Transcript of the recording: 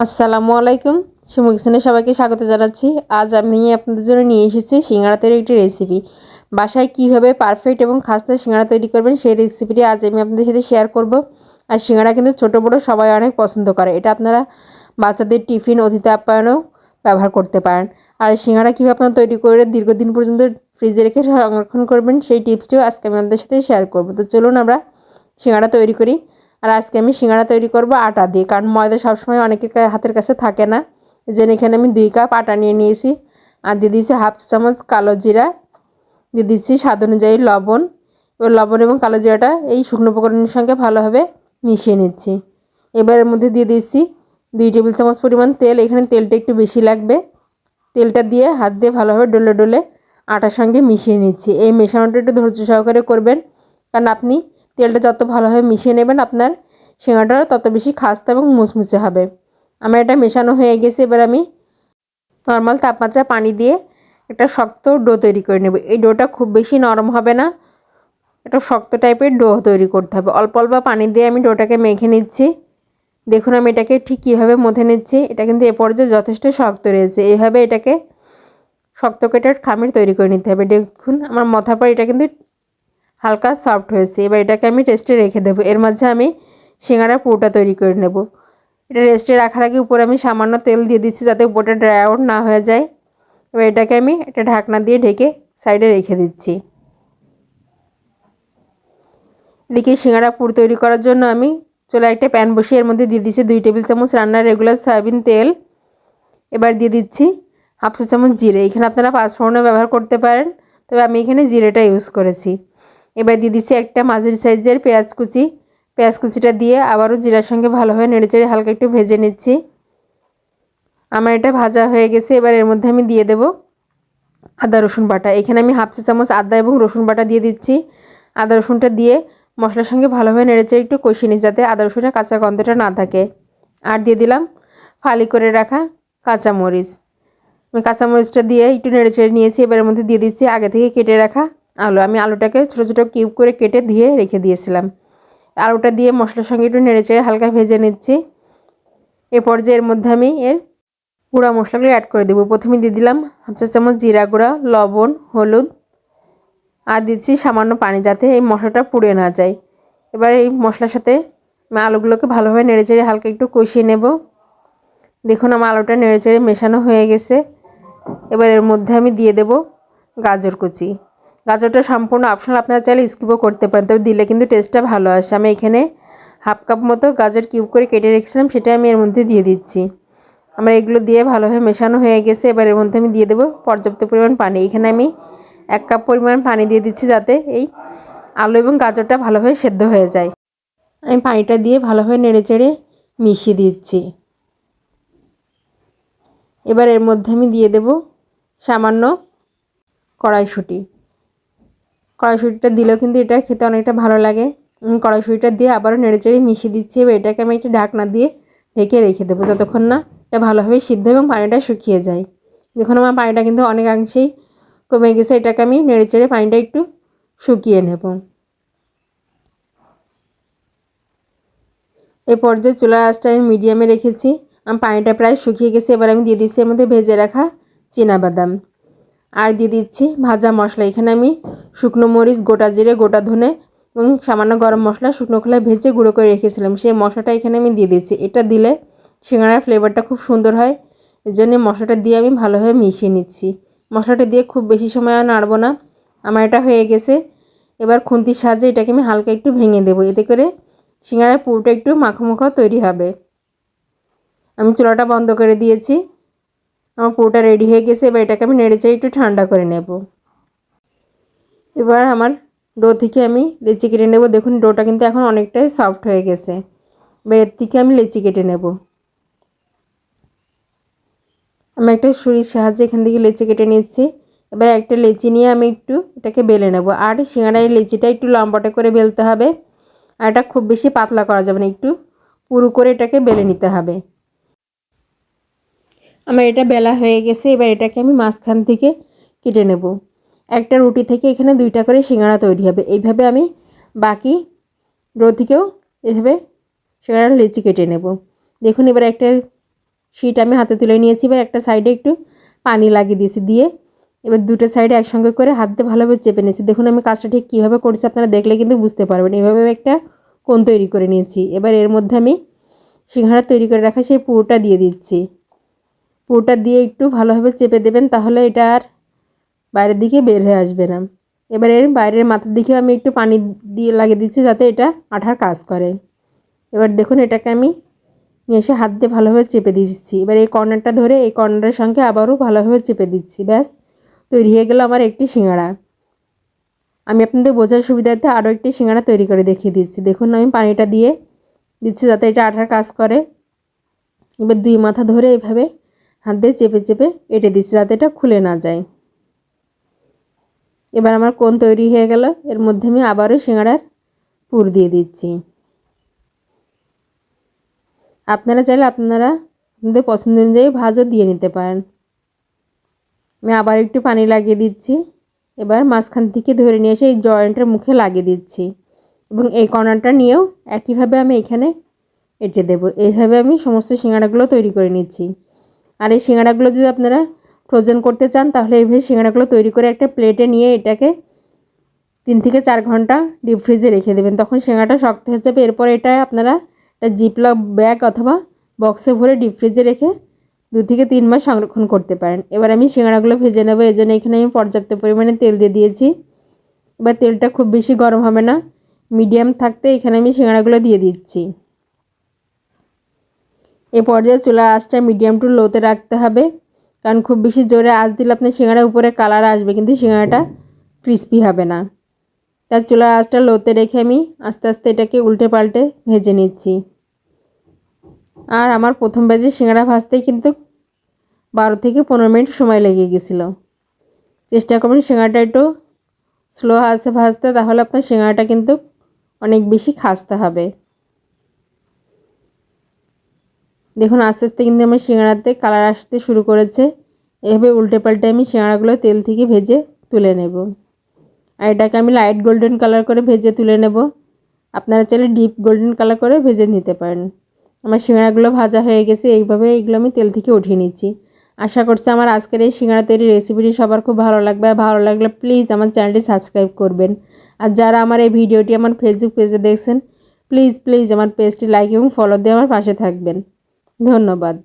আসসালামু আলাইকুম। শিমু কিচেনে সবাইকে স্বাগত জানাচ্ছি। আজ আমি আপনাদের জন্য নিয়ে এসেছি সিঙ্গাড়া তৈরির একটি রেসিপি বাসায় কীভাবে পারফেক্ট এবং খাস্তা সিঙ্গাড়া তৈরি করবেন সেই রেসিপিটি আজ আমি আপনাদের সাথে শেয়ার করব। আর সিঙ্গাড়া কিন্তু ছোটো, বড়ো সবাই অনেক পছন্দ করে। এটা আপনারা বাচ্চাদের টিফিন অতিথি আপ্যায়নেও ব্যবহার করতে পারেন। আর সিঙ্গাড়া কীভাবে আপনারা তৈরি করে দীর্ঘদিন পর্যন্ত ফ্রিজে রেখে সংরক্ষণ করবেন সেই টিপসটিও আজকে আমি আপনাদের সাথে শেয়ার করব। তো চলুন আমরা সিঙ্গাড়া তৈরি করি। আর আজকে আমি সিঙ্গাড়া তৈরি করব আটা দিয়ে, কারণ ময়দা সবসময় অনেকের হাতের কাছে থাকে না। জন্য এখানে আমি দুই কাপ আটা নিয়ে নিয়েছি। আর দিয়ে দিয়েছি হাফ চামচ কালো জিরা, দিয়ে দিচ্ছি স্বাদ অনুযায়ী লবণ। এবার লবণ এবং কালো জিরাটা এই শুকনো উপকরণের সঙ্গে ভালোভাবে মিশিয়ে নিচ্ছি। এবার এর মধ্যে দিয়ে দিচ্ছি দুই টেবিল চামচ পরিমাণ তেল, এখানে তেলটা একটু বেশি লাগবে। তেলটা দিয়ে হাত দিয়ে ভালোভাবে ডলে ডলে আটার সঙ্গে মিশিয়ে নিচ্ছি। এই মেশানোটা একটু ধৈর্য সহকারে করবেন। কারণ আপনি তেলটা যত ভালোভাবে মিশিয়ে নেবেন আপনার সিঙ্গাটা তত বেশি খাস্তা এবং মুচমুচে হবে। আমার এটা মেশানো হয়ে গেছে, এবার আমি নর্মাল তাপমাত্রা পানি দিয়ে একটা শক্ত ডো তৈরি করে নেব। এই ডোটা খুব বেশি নরম হবে না, একটা শক্ত টাইপের ডো তৈরি করতে হবে। অল্প অল্প পানি দিয়ে আমি ডোটাকে মেখে নিচ্ছি। দেখুন আমি এটাকে ঠিক কীভাবে মধে নিচ্ছি। এটা কিন্তু এ পর্যায়ে যথেষ্ট শক্ত রয়েছে। এইভাবে এটাকে শক্ত কেটে খামির তৈরি করে নিতে হবে। দেখুন আমার মাথার পর এটা কিন্তু হালকা সফট হয়েছে। এবার এটাকে আমি রেস্টে রেখে দেবো। এর মাঝে আমি সিঙ্গারা পুরোটা তৈরি করে নেব। এটা রেস্টে রাখার আগে উপরে আমি সামান্য তেল দিয়ে দিচ্ছি যাতে উপরটা ড্রাই আউট না হয়ে যায়। এবার এটাকে আমি একটা ঢাকনা দিয়ে ঢেকে সাইডে রেখে দিচ্ছি। এদিকে সিঙ্গারা পুর তৈরি করার জন্য আমি চলে একটা প্যান বসিয়ে এর মধ্যে দিয়ে দিচ্ছি দুই টেবিল চামচ রান্নার রেগুলার সয়াবিন তেল। এবার দিয়ে দিচ্ছি হাফ চা চামচ জিরে। এখানে আপনারা পাঁচ পাঁচফোড়নও ব্যবহার করতে পারেন। তবে আমি এখানে জিরেটা ইউজ করেছি। এবার দিয়ে দিচ্ছি একটা মাঝারি সাইজের পেঁয়াজ কুচি। পেঁয়াজ কুচিটা দিয়ে আবারও জিরার সঙ্গে ভালোভাবে নেড়েচেড়ে হালকা একটু ভেজে নিচ্ছি। আমার এটা ভাজা হয়ে গেছে, এবার এর মধ্যে আমি দিয়ে দেব আদা, রসুন বাটা। এখানে আমি হাফ চা চামচ আদা এবং রসুন বাটা দিয়ে দিচ্ছি। আদা, রসুনটা দিয়ে মশলার সঙ্গে ভালোভাবে নেড়েচেড়ে একটু কষিয়ে নিই যাতে আদা, রসুনের কাঁচা গন্ধটা না থাকে। আর দিয়ে দিলাম ফালি করে রাখা কাঁচামরিচ। আমি কাঁচামরিচটা দিয়ে একটু নেড়েচেড়ে নিয়েছি, এবার এর মধ্যে দিয়ে দিচ্ছি আগে থেকে কেটে রাখা আলু, আমি আলুটাকে ছোটো ছোটো কিউব করে কেটে ধুয়ে রেখে দিয়েছিলাম। আলুটা দিয়ে মশলার সঙ্গে একটু নেড়েচেড়ে হালকা ভেজে নিচ্ছি। এ পর্যায়ে এর মধ্যে আমি এর গুঁড়া মশলাগুলো অ্যাড করে দেবো। প্রথমে দিয়ে দিলাম হাফ চা চামচ জিরা গুঁড়া, লবণ, হলুদ আর দিচ্ছি সামান্য পানি যাতে এই মশলাটা পুড়ে না যায়। এবার এই মশলার সাথে আমি আলুগুলোকে ভালোভাবে নেড়েচেড়ে হালকা একটু কষিয়ে নেব। দেখুন আমার আলুটা নেড়েচেড়ে মেশানো হয়ে গেছে। এবার এর মধ্যে আমি দিয়ে দেব গাজর কুচি। গাজরটা সম্পূর্ণ অপশনাল আপনারা চাইলে স্কিপও করতে পারেন। তবে দিলে কিন্তু টেস্টটা ভালো আসে। আমি এখানে হাফ কাপ মতো গাজর কিউব করে কেটে রেখেছিলাম, সেটা আমি এর মধ্যে দিয়ে দিচ্ছি। আমার এগুলো দিয়ে ভালোভাবে মেশানো হয়ে গেছে। এবার এর মধ্যে আমি দিয়ে দেবো পর্যাপ্ত পরিমাণ পানি। এখানে আমি এক কাপ পরিমাণ পানি দিয়ে দিচ্ছি যাতে এই আলু এবং গাজরটা ভালোভাবে সেদ্ধ হয়ে যায়। আমি পানিটা দিয়ে ভালোভাবে নেড়ে চেড়ে মিশিয়ে দিচ্ছি। এবার এর মধ্যে আমি দিয়ে দেব সামান্য কড়াইশুঁটি। কড়াইশুঁটিটা দিলেও কিন্তু এটা খেতে অনেকটা ভালো লাগে। কড়াইশুঁটিটা দিয়ে আবারও নেড়েচেড়ে মিশিয়ে দিচ্ছি এবার এটাকে আমি একটি ঢাকনা দিয়ে ঢেকে রেখে দেবো যতক্ষণ না এটা ভালোভাবে সিদ্ধ এবং পানিটা শুকিয়ে যায়। দেখুন আমার পানিটা কিন্তু অনেকাংশেই কমে গেছে, এটাকে আমি নেড়েচেড়ে পানিটা একটু শুকিয়ে নেব। এই পর্যায়ে চুলার আঁচটা আমি মিডিয়ামে রেখেছি। আমার পানিটা প্রায় শুকিয়ে গেছে, এবার আমি দিয়ে দিচ্ছি এর মধ্যে ভেজে রাখা বাদাম আর দিয়ে দিচ্ছি ভাজা মশলা। এখানে আমি শুকনো মরিচ, গোটা জিরে, গোটা ধনে এবং সামান্য গরম মশলা, শুকনো খোলায় ভেজে গুঁড়ো করে রেখেছিলাম। সেই মশলাটা এখানে আমি দিয়ে দিচ্ছি। এটা দিলে সিঙ্গাড়ার ফ্লেভারটা খুব সুন্দর হয়। এর জন্য মশলাটা দিয়ে আমি ভালোভাবে মিশিয়ে নিচ্ছি। মশলাটা দিয়ে খুব বেশি সময় নাড়বো না। আমার এটা হয়ে গেছে। এবার খুন্তির সাহায্যে এটাকে আমি হালকা একটু ভেঙে দেবো। এতে করে সিঙ্গাড়ার পুরোটা একটু মাখো তৈরি হবে। আমি চুলাটা বন্ধ করে দিয়েছি। আমার পুরোটা রেডি হয়ে গেছে, এবার এটাকে আমি নেড়ে নেড়েচেড়ে একটু ঠান্ডা করে নেব। এবার আমার ডো থেকে আমি লেচি কেটে নেব। দেখুন ডোটা কিন্তু এখন অনেকটাই সফট হয়ে গেছে। এবার এর থেকে আমি লেচি কেটে নেব। আমি একটা ছুরির সাহায্যে এখান থেকে লেচি কেটে নিচ্ছি। এবার একটা লেচি নিয়ে আমি একটু এটাকে বেলে নেব। আর সিঙ্গাড়ার লেচিটা একটু লম্বাটে করে বেলতে হবে। আর এটা খুব বেশি পাতলা করা যাবে না, একটু পুরু করে এটাকে বেলে নিতে হবে। আমার এটা বেলা হয়ে গেছে, এবার এটাকে আমি মাঝখান থেকে কেটে নেব। একটা রুটি থেকে এখানে দুইটা করে সিঙ্গাড়া তৈরি হবে। এইভাবে আমি বাকি রো থেকেও এভাবে সিঙ্গাড়া লেচি কেটে নেব। দেখুন, এবার একটা সেটা আমি হাতে তুলে নিয়েছি। এবার একটা সাইডে একটু পানি লাগিয়ে দিয়েছি দিয়ে এবার দুটো সাইডে একসঙ্গে করে হাত দিয়ে ভালোভাবে চেপে নিয়েছি। দেখুন, আমি কাজটা ঠিক কীভাবে করেছি আপনারা দেখলে কিন্তু বুঝতে পারবেন। এভাবে একটা কোন তৈরি করে নিয়েছি। এবার এর মধ্যে আমি সিঙ্গারা তৈরি করে রাখা সেই পুরোটা দিয়ে দিচ্ছি। পুরোটা দিয়ে একটু ভালোভাবে চেপে দেবেন, তাহলে এটা আর বাইরের দিকে বের হয়ে আসবে না। এবার বাইরের মাথার দিকে আমি একটু পানি দিয়ে লাগিয়ে দিচ্ছি যাতে এটা আঠার কাজ করে। এবার দেখুন এটাকে আমি নিয়ে এসে হাত দিয়ে ভালোভাবে চেপে দিচ্ছি। এবার এই কর্নারটা ধরে এই কর্নারের সঙ্গে আবারও ভালোভাবে চেপে দিচ্ছি, ব্যাস। তৈরি হয়ে গেল আমার একটি সিঙ্গাড়া আমি আপনাদের বোঝার সুবিধার্থে আরও একটি সিঙ্গাড়া তৈরি করে দেখিয়ে দিচ্ছি। দেখুন আমি পানিটা দিয়ে দিচ্ছি যাতে এটা আঠার কাজ করে। এবার দুই মাথা ধরে এভাবে হাত দিয়ে চেপে চেপে এঁটে দিচ্ছি যাতে এটা খুলে না যায়। এবার আমার কোন তৈরি হয়ে গেল। এর মধ্যে আমি আবারও সিঙ্গাড়ার পুর দিয়ে দিচ্ছি। আপনারা চাইলে আপনারা আপনাদের পছন্দ অনুযায়ী ভাজও দিয়ে নিতে পারেন। আমি আবার একটু পানি লাগিয়ে দিচ্ছি। এবার মাঝখান থেকে ধরে নিয়ে এসে এই জয়েন্টের মুখে লাগিয়ে দিচ্ছি এবং এই কর্নারটা নিয়েও একইভাবে আমি এখানে এঁটে দেব। এইভাবে আমি সমস্ত সিঙ্গাড়াগুলো তৈরি করে নিচ্ছি। আর এই সিঙ্গাড়াগুলো যদি আপনারা ফ্রোজেন করতে চান, তাহলে এইভাবে সিঙ্গাড়াগুলো তৈরি করে একটা প্লেটে নিয়ে এটাকে তিন থেকে চার ঘণ্টা ডিপ ফ্রিজে রেখে দেবেন। তখন সিঙ্গাটা শক্ত হয়ে যাবে। এরপর এটা আপনারা একটা জিপলক ব্যাগ অথবা বক্সে ভরে ডিপ ফ্রিজে রেখে দু থেকে তিন মাস সংরক্ষণ করতে পারেন। এবার আমি সিঙ্গাড়াগুলো ভেজে নেব। এই জন্য এখানে আমি পর্যাপ্ত পরিমাণে তেল দিয়ে দিয়েছি। এবার তেলটা খুব বেশি গরম হবে না। মিডিয়াম থাকতে এখানে আমি সিঙ্গাড়াগুলো দিয়ে দিচ্ছি। এ পর্যায়ে চুলা আঁচটা মিডিয়াম টু লোতে রাখতে হবে। কারণ খুব বেশি জোরে আঁচ দিলে আপনার সিঙ্গাড়া উপরে কালার আসবে, কিন্তু সিঙ্গাড়াটা ক্রিস্পি হবে না। তার চুলার আঁচটা লোতে রেখে আমি আস্তে আস্তে এটাকে উল্টে পাল্টে ভেজে নিচ্ছি। আর আমার প্রথম ব্যাচে সিঙ্গাড়া ভাজতেই কিন্তু বারো থেকে পনেরো মিনিট সময় লেগে গেছিল। চেষ্টা করবেন সিঙ্গাড়াটা একটু স্লো আসে ভাজতে, তাহলে আপনার সিঙ্গাড়াটা কিন্তু অনেক বেশি খাসতে হবে। দেখুন, আস্তে আস্তে কিন্তু আমার সিঙ্গাড়াতে কালার আসতে শুরু করেছে। এভাবে উল্টে পাল্টে আমি সিঙ্গাড়াগুলো তেল থেকে ভেজে তুলে নেব। আর এটাকে আমি লাইট গোল্ডেন কালার করে ভেজে তুলে নেব। আপনারা চাইলে ডিপ গোল্ডেন কালার করে ভেজে নিতে পারেন। আমার সিঙ্গাড়াগুলো ভাজা হয়ে গেছে, এইভাবে এইগুলো আমি তেল থেকে উঠিয়ে নিচ্ছি। আশা করছি আমার আজকের এই সিঙ্গাড়া তৈরি রেসিপিটি সবার খুব ভালো লাগবে। ভালো লাগলে প্লিজ আমার চ্যানেলটি সাবস্ক্রাইব করবেন। আর যারা আমার এই ভিডিওটি আমার ফেসবুক পেজে দেখছেন প্লিজ প্লিজ আমার পেজটি লাইক এবং ফলো দিয়ে আমার পাশে থাকবেন। ধন্যবাদ।